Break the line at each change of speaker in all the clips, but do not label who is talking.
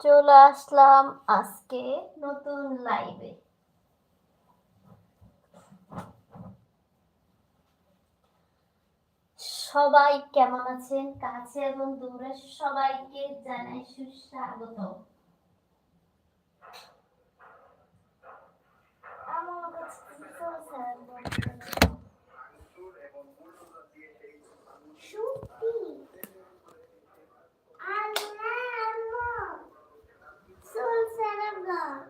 চলে আসলাম আজকে নতুন লাইভে সবাই কেমন আছেন? কাছে এবং দূরে সবাইকে জানাই সুস্বাগত আমার কাছে কিছু চলছে না। সত্যি চলছে না ব্লগ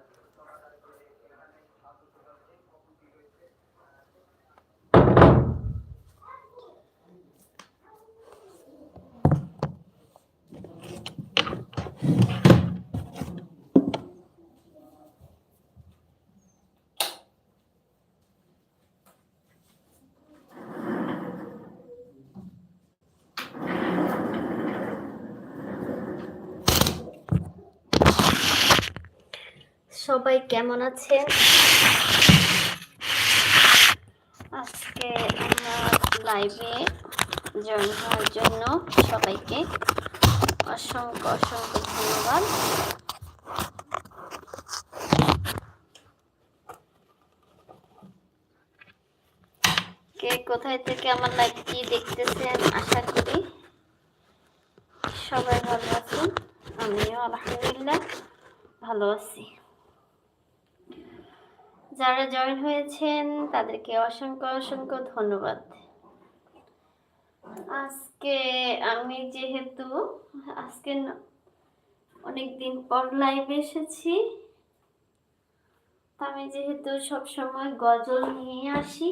সবাই কেমন আছেন আজকে লাইভে জয়েন হওয়ার জন্য সবাইকে অসংখ্য অসংখ্য ধন্যবাদ। কে কোথায় থেকে আমার লাইভটি দেখতেছেন আশা করি সবাই ভালো আছেন। আমিও আলহামদুলিল্লাহ ভালো আছি। যারা জয়েন হয়েছেন, তাদেরকে অসংখ্য অসংখ্য ধন্যবাদ। আজকে আমি যেহেতু, আজকে অনেক দিন পর লাইভ এসেছি। আমি যেহেতু সব সময় গজল নিয়ে আসি,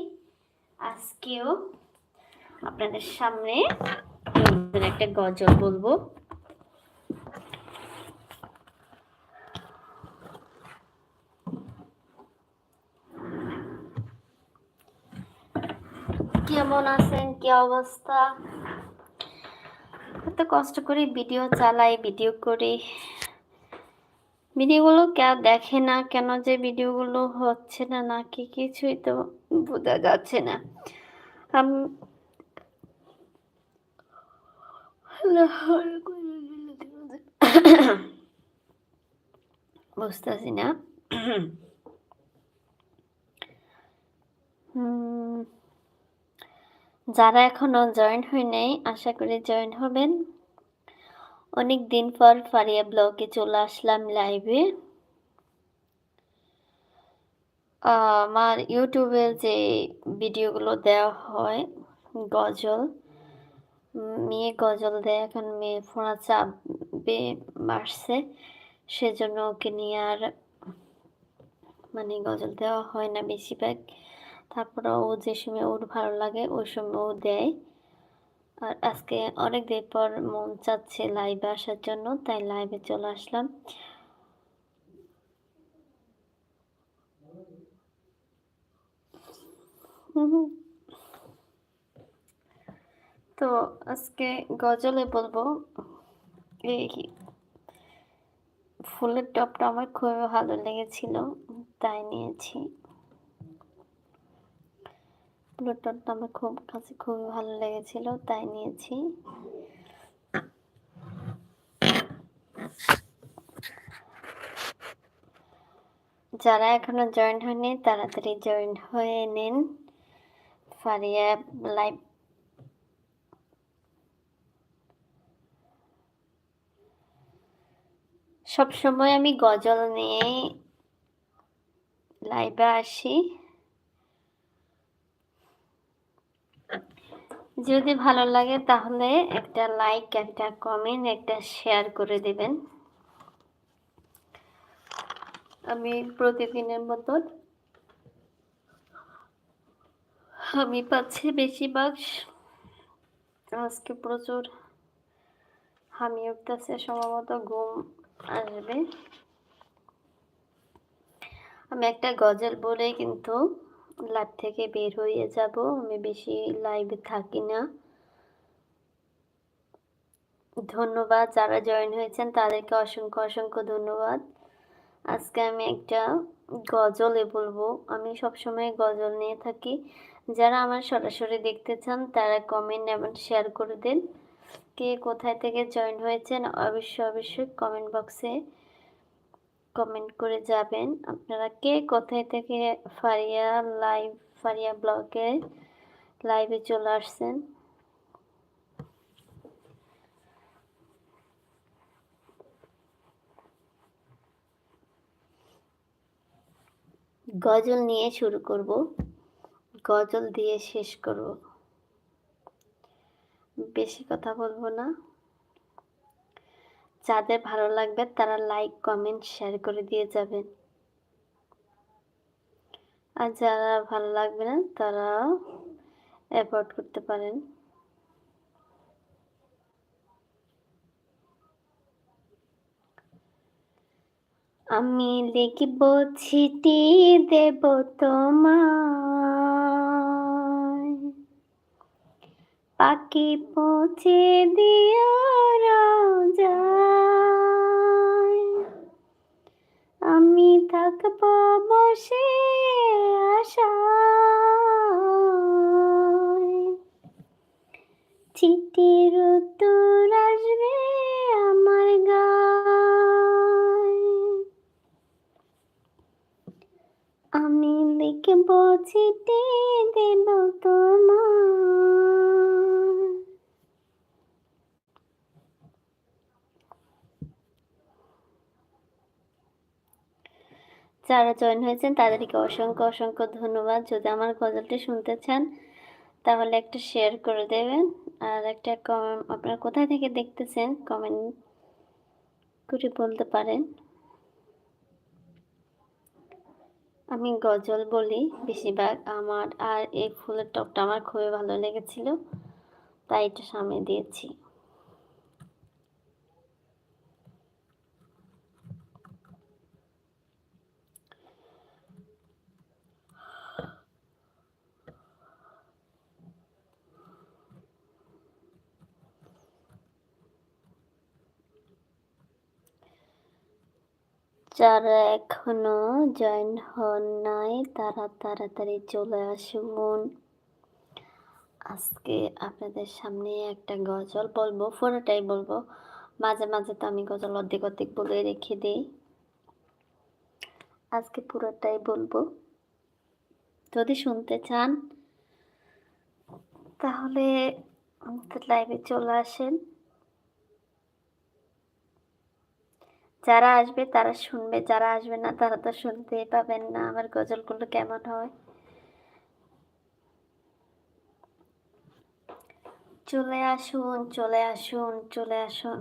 আজকেও আপনাদের সামনে একটা গজল বলব। কেমন আছেন? কি অবস্থা? এত কষ্ট করে ভিডিও চালাই, ভিডিও করি। ভিডিওগুলো কেউ দেখে না, কেন যে ভিডিওগুলো হচ্ছে না নাকি কিছুই তো বোঝা যাচ্ছে না। বুঝতেছি না। হুম যারা এখনও জয়েন হয় নাই, আশা করি জয়েন হবেন। অনেক দিন পর ফারিয়া ব্লগে চলে আসলাম লাইভে আমার ইউটিউবে যে ভিডিওগুলো দেওয়া হয়, গজল, মেয়ে গজল দেয়, এখন মেয়ে ফোনা চাপ মারছে, সেজন্য ওকে নিয়ে আর মানে গজল দেওয়া হয় না বেশিরভাগ তারপরে ও যে সময় ওর ভালো লাগে, ওই সময় ও দেয়। আর আজকে অনেক দিন পর মন চাচ্ছে লাইভে আসার জন্য, তাই লাইভে চলে আসলাম। তো আজকে গজলে বলব, এই ফুলের টপটা আমার খুবই ভালো লেগেছিল, তাই নিয়েছি। ফুলের টপটা আমার খুব কাছে খুবই ভালো লেগেছিল, তাই নিয়েছি। যারা এখনও জয়েন হয়নি, তাড়াতাড়ি জয়েন হয়ে নিন। ফারিয়া লাইভ সব সময় আমি গজল নিয়ে লাইভে আসি। যদি ভালো লাগে তাহলে একটা লাইক একটা কমেন্ট একটা শেয়ার করে দেবেন। আমি প্রতিদিনের মতন আমি পাচ্ছি বেশিরভাগ। আজকে প্রচুর হামি উঠতেছে, সম্ভবত ঘুম আসবে। আমি একটা গজল বলে কিন্তু লাইভ থেকে বের হয়ে যাব। আমি বেশি লাইভে থাকি না। ধন্যবাদ যারা জয়েন হয়েছেন, তাদেরকে অসংখ্য অসংখ্য ধন্যবাদ। আজকে আমি একটা গজলে বলব। আমি সবসময় গজল নিয়ে থাকি। যারা আমার সরাসরি দেখতে চান, তারা কমেন্ট এবং শেয়ার করে দিন। কে কোথায় থেকে জয়েন হয়েছেন, অবশ্যই অবশ্যই কমেন্ট বক্সে কমেন্ট করে যাবেন। আপনারা কে কোথায় থেকে ফারিয়া লাইভ ফারিয়া ব্লগে লাইভে চলে আসছেন? গজল নিয়ে শুরু করব। গজল দিয়ে শেষ করব। বেশি কথা বলব না। যাদের ভালো লাগবে তারা লাইক কমেন্ট শেয়ার করে দিয়ে যাবেন। আর যারা ভালো লাগবে না তারা অ্যাভয়েড করতে পারেন। আমি লিখব চিঠি দেব তোমায়। পাখি পৌঁছে দিও যায় আমি থাকব বসে আশায়। চিঠির উত্তর আসবে আমার গায়। আমি লিখব চিঠি, দেব তোমার যারা জয়েন হয়েছেন, তাদেরকে অসংখ্য অসংখ্য ধন্যবাদ। যদি আমার গজলটি শুনতে চান, তাহলে একটা শেয়ার করে দেবেন। আর একটা কমেন্ট আপনারা কোথায় থেকে দেখতেছেন কমেন্ট করে বলতে পারেন। আমি গজল বলি, বেশিরভাগ আমার আর এই ফুলের টপটা আমার খুবই ভালো লেগেছিল, তাই এটা সামনে দিয়েছি। যারা এখনও জয়েন হন নাই, তারা তাড়াতাড়ি চলে আসুন। আজকে আপনাদের সামনে একটা গজল বলব, পুরোটাই বলব। মাঝে মাঝে তো আমি গজল অর্ধেক অর্ধেক বলে রেখে দিই। আজকে পুরোটাই বলব। যদি শুনতে চান, তাহলে লাইভে চলে আসেন। যারা আসবে তারা শুনবে, যারা আসবে না তারা তো শুনতেই পাবেন না আমার গজলগুলো কেমন হয়। চলে আসুন চলে আসুন চলে আসুন।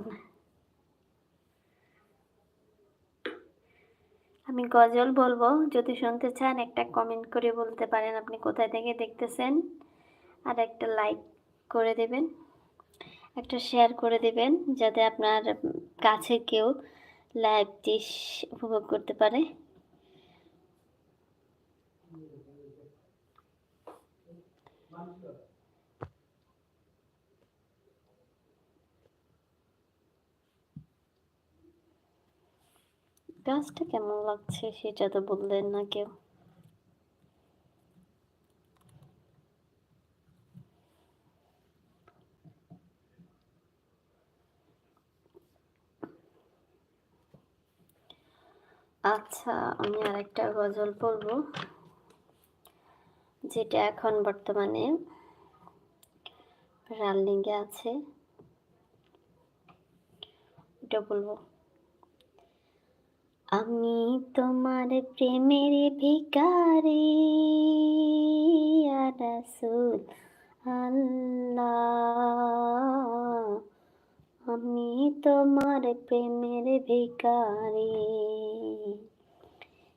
আমি গজল বলব, যদি শুনতে চান একটা কমেন্ট করে বলতে পারেন আপনি কোথায় থেকে দেখতেছেন। আর একটা লাইক করে দেবেন, একটা শেয়ার করে দেবেন, যাতে আপনার কাছে কেউ লাইভটি উপভোগ করতে পারে। গাছটা কেমন লাগছে সেটা তো বললেন না কেউ। আমি আরেকটা গজল বলব যেটা এখন বর্তমানে রানিংয়ে আছে। এটা বলব। আমি তোমার প্রেমের ভিকারি রাসুল আল্লাহ। আমি তোমার প্রেমের ভিকারি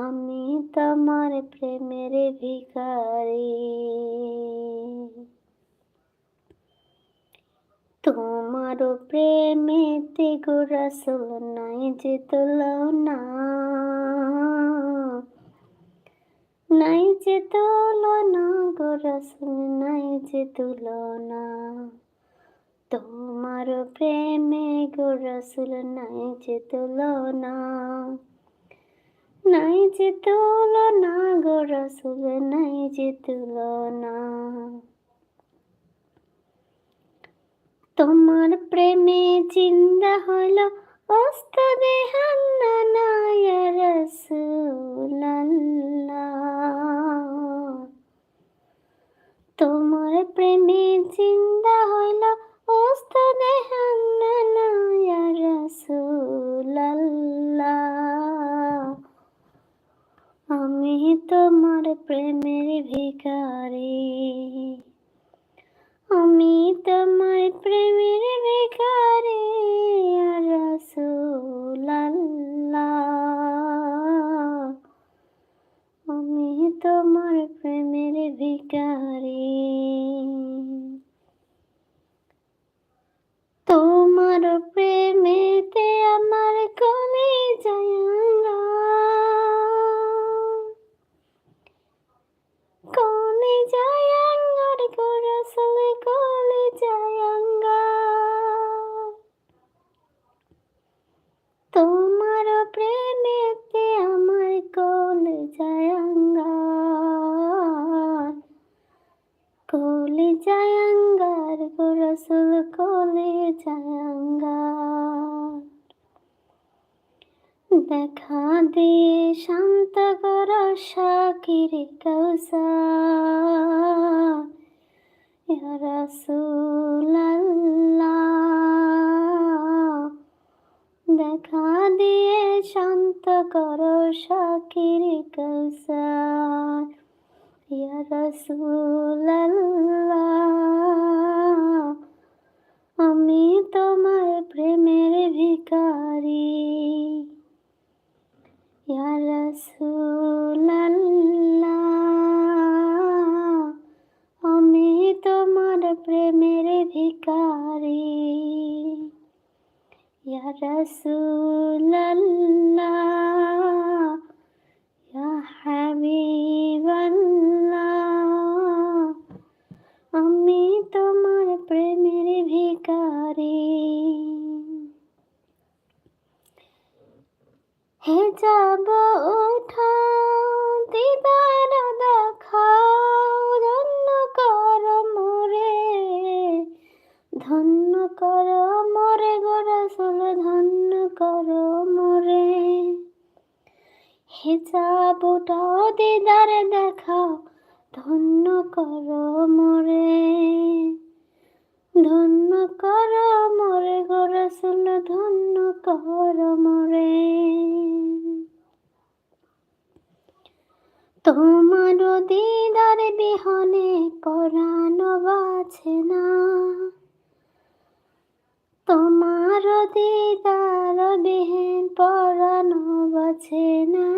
আমি তোমার প্রেমের ভিকারি তোমারও প্রেমেতে গোরাসল নাই যে তুলনা। নাই যে রসুল, নাই যে তুলনা। তোমার প্রেমে গো রসুল, নাই যে তুলনা। নাই যে তুলনা গো রসুল, নাই যে তুলনা। তোমার প্রেমে চিন্তা হলো ওস্তাদে হান্নানা ইয়া রাসূলাল্লাহ। তোমার প্রেমে চিন্তা তোমার প্রেমের ভিখারি রাসূলাল্লাহ। দেখা দিয়ে শান্ত কর শাকিরে কৌসার। ইয়া আমি তোমার প্রেমের ভিখারি। ইয়া রাসূলাল্লাহ প্রেমের ভিখারি। ইয়া রাসূলাল্লাহ, ইয়া হাবিবাল্লাহ, আমি তোমার প্রেমের ভিখারি। হে যাব উঠাও দিদার দেখাও। ধন্য কর মোরে গোরসল ধন্য কর মোরে। হে উঠাও দিদার দেখাও ধন্য কর মোরে। ধন্য কর মোরে গোরসল ধন্য কর মোরে। তোমার দিদার বিহনে পরানো বাছে না। তোমার দিদার বিহীন পরানো বাছে না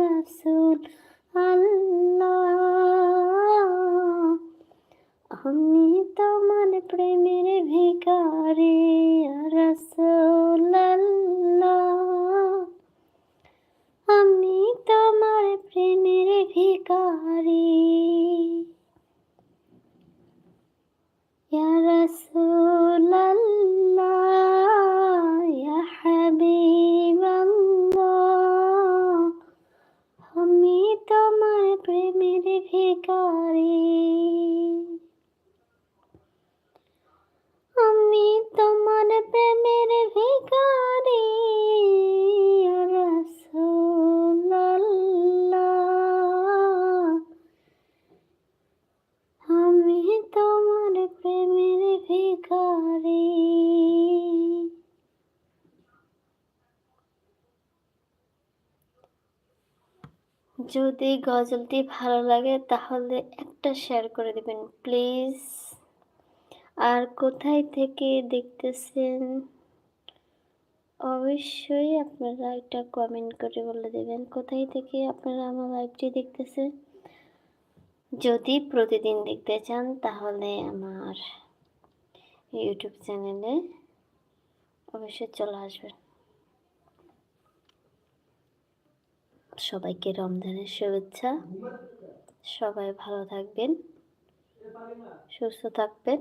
রাসূল আল্লাহ। আমি তোমার প্রেমের ইয়া রাসূলাল্লাহ আমি তোমার প্রেমের ভিখারি। যদি গজলটি ভালো লাগে, তাহলে একটা শেয়ার করে দেবেন প্লিজ আর কোথায় থেকে দেখতেছেন? অবশ্যই আপনারা একটা কমেন্ট করে বলে দেবেন, কোথায় থেকে আপনারা আমার লাইভটি দেখতেছেন? যদি প্রতিদিন দেখতে চান, তাহলে আমার ইউটিউব চ্যানেলে অবশ্যই চলে আসবেন। সবাইকে রমজানের শুভেচ্ছা। সবাই ভালো থাকবেন, সুস্থ থাকবেন।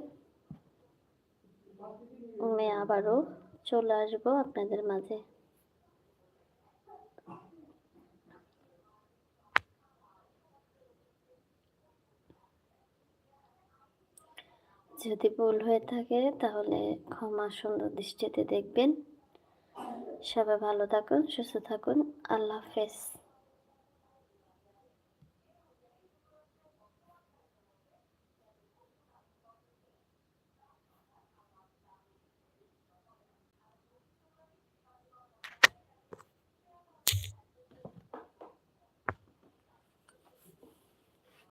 আমি আবারও চলে আসব আপনাদের মাঝে। যদি ভুল হয়ে থাকে তাহলে ক্ষমা সুন্দর দৃষ্টিতে দেখবেন। সবাই ভালো থাকুন, সুস্থ থাকুন। আল্লাহ হাফেজ।